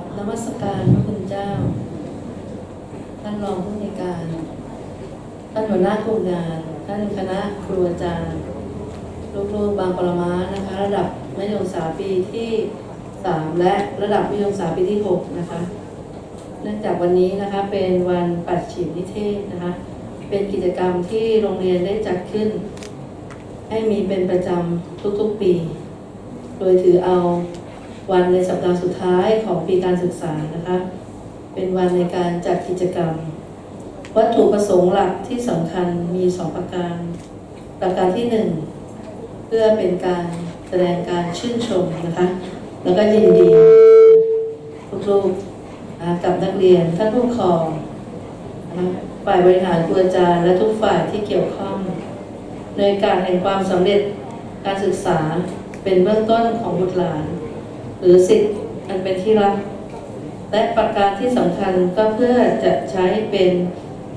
บนมัสการพระคุณเจ้า ท่านรองผู้ในการ ท่านหัวหน้ากลุ่มงาน ท่านคณะครูอาจารย์ ลูกๆบางปรมานะคะ ระดับมัธยมศึกษาปีที่ 3 และระดับมัธยมศึกษาปีที่ 6 นะคะ เนื่องจากวันนี้นะคะเป็นวันปัดฉิมนิเทศนะคะ เป็นกิจกรรมที่โรงเรียนได้จัดขึ้น ให้มีเป็นประจำทุกๆปี โดยถือเอา วันในสัปดาห์สุดท้ายของปีการศึกษานะคะ เป็นวันในการจัดกิจกรรม วัตถุประสงค์หลักที่สำคัญมีสองประการ ประการที่หนึ่งเพื่อเป็นการแสดงการชื่นชมนะคะ แล้วก็ยินดีลูกๆนะคะกับนักเรียนท่านผู้ปกครองฝ่ายบริหารครูอาจารย์และทุกฝ่ายที่เกี่ยวข้อง ในการแห่งความสำเร็จการศึกษาเป็นเบื้องต้นของบุตรหลาน หรือสิทธิ์อันเป็นที่รักและประการที่สำคัญก็เพื่อจะใช้เป็น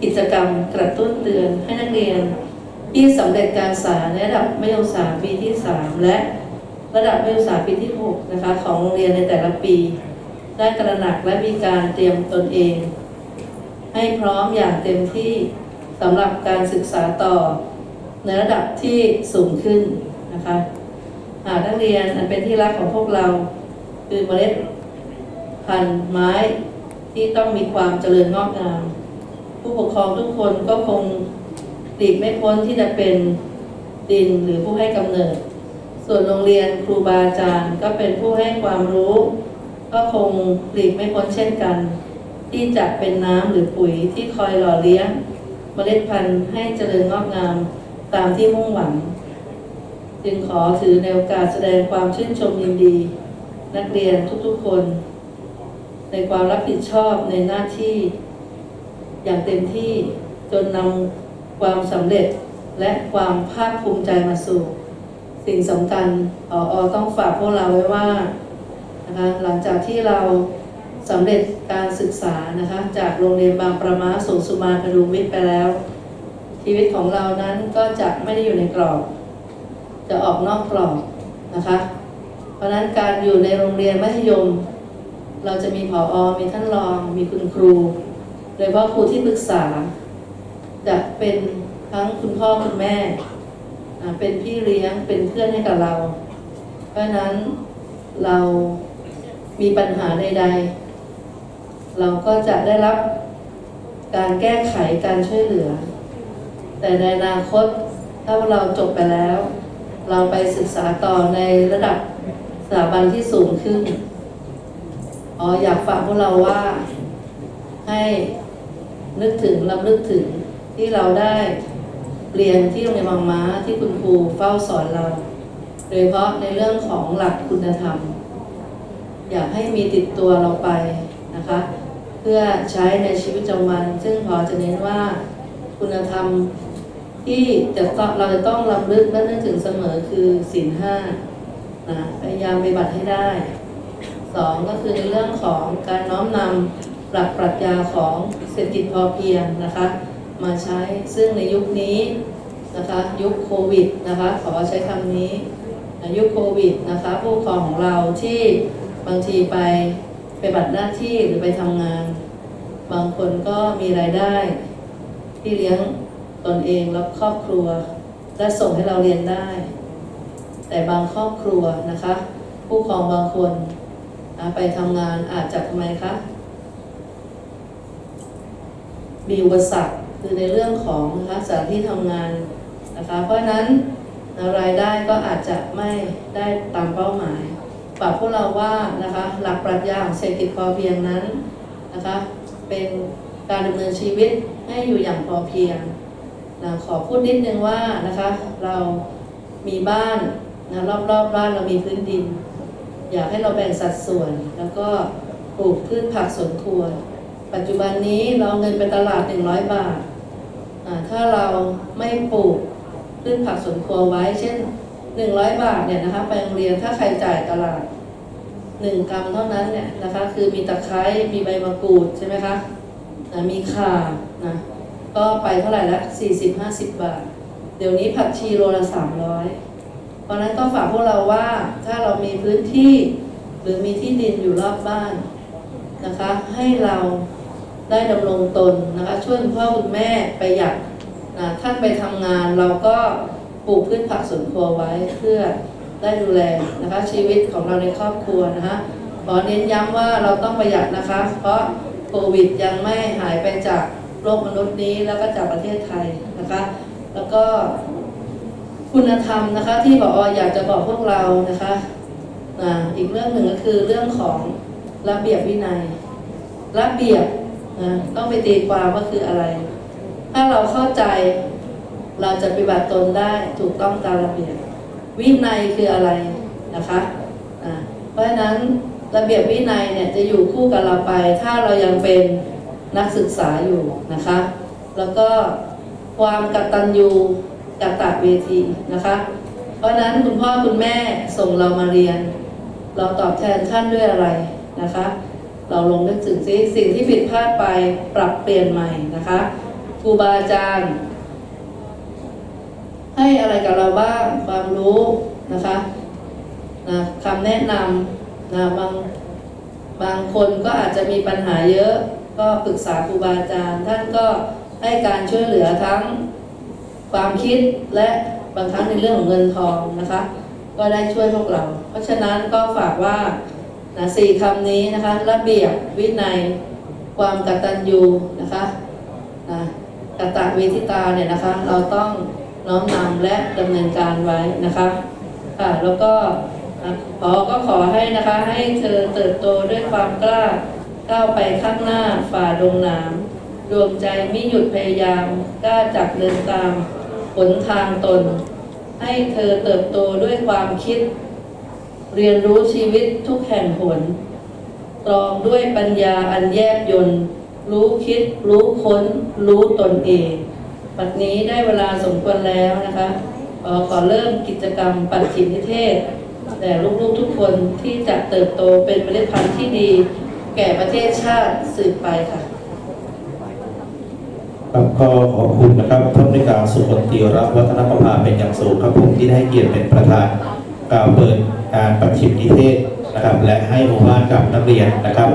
กิจกรรมกระตุ้นเตือนให้นักเรียน ที่สำเร็จการศึกษาในระดับมัธยมศึกษาปีที่ 3 และระดับมัธยมศึกษาปีที่ 6 นะคะ ของโรงเรียนในแต่ละปี ได้ตระหนักและมีการเตรียมตนเอง ให้พร้อมอย่างเต็มที่สำหรับการศึกษาต่อในระดับที่สูงขึ้นนะคะหากนักเรียนอันเป็นที่รักของพวกเรา คือเมล็ดพันธุ์ไม้ที่ต้องมีความเจริญงอกงาม ผู้ปกครองทุกคนก็คงหลีกไม่พ้นที่จะเป็นดินหรือผู้ให้กำเนิด ส่วนโรงเรียนครูบาอาจารย์ก็เป็นผู้ให้ความรู้ ก็คงหลีกไม่พ้นเช่นกัน ที่จะเป็นน้ำหรือปุ๋ยที่คอยหล่อเลี้ยงเมล็ดพันธุ์ให้เจริญงอกงามตามที่มุ่งหวัง จึงขอถือในโอกาสแสดงความชื่นชมยินดี นักเรียนทุกๆคน ในความรับผิดชอบในหน้าที่อย่างเต็มที่จนนำความสำเร็จและความภาคภูมิใจมาสู่สิ่งสำคัญอออต้องฝากพวกเราไว้ว่านะคะหลังจากที่เราสำเร็จการศึกษานะคะจากโรงเรียนบางประมาสูงสุมากระดูวิทย์ไปแล้ว ชีวิตของเรานั้นก็จะไม่ได้อยู่ในกรอบ จะออกนอกกรอบนะคะ เพราะนั้นการอยู่ในโรงเรียนมัธยม เราจะมีผออมีท่านรอง มีคุณครู โดยเฉพาะครูที่ปรึกษา จะเป็นทั้งคุณพ่อคุณแม่ เป็นพี่เลี้ยงเป็นเพื่อนให้กับเรา เพราะฉะนั้นเรามีปัญหาใด ๆ เราก็จะได้รับการแก้ไขการช่วยเหลือ แต่ในอนาคตถ้าเราจบไปแล้ว เราไปศึกษาต่อในระดับ สถาบันที่สูงขึ้นอ๋ออยากฝากพวกเราว่าให้นึกถึงลำลึกถึงที่เราได้เรียนที่โรงเรียนบางม้าที่คุณครูเฝ้าสอนเรา โดยเฉพาะในเรื่องของหลักคุณธรรม อยากให้มีติดตัวเราไปนะคะ เพื่อใช้ในชีวิตประจำวัน ซึ่งพอจะเน้นว่าคุณธรรมที่จะต้องเราจะต้องรำลึกและนึกถึงเสมอคือศีลห้า นะพยายามปฏิบัติให้ได้สองก็คือในเรื่องของการน้อมนำหลักปรัชญาของเศรษฐกิจพอเพียงนะคะ มาใช้ซึ่งในยุคนี้นะคะยุคโควิดนะคะขอใช้คำนี้นยุคโควิดนะคะผู้ปกครองของเราที่บางทีไปไปบัตรหน้าที่หรือไปทำงาน บางคนก็มีรายได้ ที่เลี้ยงตนเองและครอบครัว และส่งให้เราเรียนได้ แต่บางครอบครัวนะคะ ผู้ปกครองบางคนไปทำงานอาจจะทำไมคะมีอุปสรรคคือในเรื่องของนะคะสถานที่ทำงานนะคะ เพราะฉะนั้นรายได้ก็อาจจะไม่ได้ตามเป้าหมายฝากพวกเราว่านะคะหลักปรัชญาของเศรษฐกิจพอเพียงนั้นนะคะ เป็นการดำเนินชีวิตให้อยู่อย่างพอเพียงนะขอพูดนิดนึงว่านะคะ เรามีบ้าน นะรอบๆบบ้านเรามีพื้นดิน อยากให้เราแบ่งสัดส่วน แล้วก็ปลูกพืชผักสวนครัว ปัจจุบันนี้เราเงินไปตลาด 100 บาทอ่าถ้าเราไม่ปลูกพืชผักสวนครัวไว้ เช่น 100 บาทเนี่ยนะคะไปโรงเรียนถ้าใครจ่ายตลาด 1 กรัมเท่านั้นเนี่ยนะคะคือมีตะไคร้มีใบมะกรูดใช่ไหมคะนะมีข่านะก็ไปเท่าไหร่ละ40-50 บาท เดี๋ยวนี้ผักชีโลละ 300 เพราะนั้นก็ฝากพวกเราว่าถ้าเรามีพื้นที่หรือมีที่ดินอยู่รอบบ้านนะคะ ให้เราได้ดำรงตนนะคะ ช่วยคุณพ่อคุณแม่ประหยัดนะท่านไปทำงานเราก็ปลูกพืชผักสวนครัวไว้เพื่อได้ดูแลนะคะ ชีวิตของเราในครอบครัวนะคะขอเน้นย้ำว่าเราต้องประหยัดนะคะ เพราะโควิดยังไม่หายไปจากโลกมนุษย์นี้แล้วก็จากประเทศไทยนะคะ แล้วก็ คุณธรรมนะคะ ที่บอกอยากจะบอกพวกเรานะคะอ่าอีกเรื่องหนึ่งก็คือเรื่องของระเบียบวินัย ระเบียบนะต้องไปตีความว่าคืออะไร ถ้าเราเข้าใจเราจะปฏิบัติตนได้ถูกต้องตามระเบียบ วินัยคืออะไรนะคะอ่าเพราะฉะนั้นระเบียบวินัยเนี่ยจะอยู่คู่กับเราไป ถ้าเรายังเป็นนักศึกษาอยู่นะคะ แล้วก็ความกตัญญู จากตเวทีนะคะ เพราะฉะนั้นคุณพ่อคุณแม่ส่งเรามาเรียน เราตอบแทนท่านด้วยอะไรนะคะ เราลงนึกถึงซิสิ่งที่ผิดพลาดไปปรับเปลี่ยนใหม่นะคะครูบาอาจารย์ให้อะไรกับเราบ้างความรู้นะคะนะคำแนะนำนะบางบางคนก็อาจจะมีปัญหาเยอะ ก็ปรึกษาครูบาอาจารย์ ท่านก็ให้การช่วยเหลือทั้ง ความคิดและบางครั้งในเรื่องของเงินทองนะคะ ก็ได้ช่วยพวกเรา เพราะฉะนั้นก็ฝากว่านะสี่คำนี้นะคะ ระเบียบวินัย ความกตัญญูนะคะนะกตเวทิตาเนี่ยนะคะ เราต้องน้อมนำและดำเนินการไว้นะคะค่ะแล้วก็ขอก็ขอให้นะคะให้เธอเติบโตด้วยความกล้าก้าวไปข้างหน้าฝ่าดงนาม ดวงใจไม่หยุดพยายามกล้าจักเดินตามหนทางตน ให้เธอเติบโตด้วยความคิด เรียนรู้ชีวิตทุกแห่งหนตรองด้วยปัญญาอันแยบยนต์รู้คิด รู้ค้น รู้ตนเองปัจนี้ได้เวลาสมควรแล้วนะคะขอขอเริ่มกิจกรรมปัจฉิมนิเทศ แต่ลูกๆทุกคนที่จะเติบโตเป็นเมล็ดพันธุ์ที่ดี แก่ประเทศชาติสืบไปค่ะ ครับก็ขอบคุณนะครับท่านในการสุขนติรับวัฒนประภาเป็นอย่างสูงครับผมที่ได้เกียรติเป็นประธานกล่าวเปิดการประชิมนิเทศนะครับ และให้หมู่บ้านกับนักเรียนนะครับ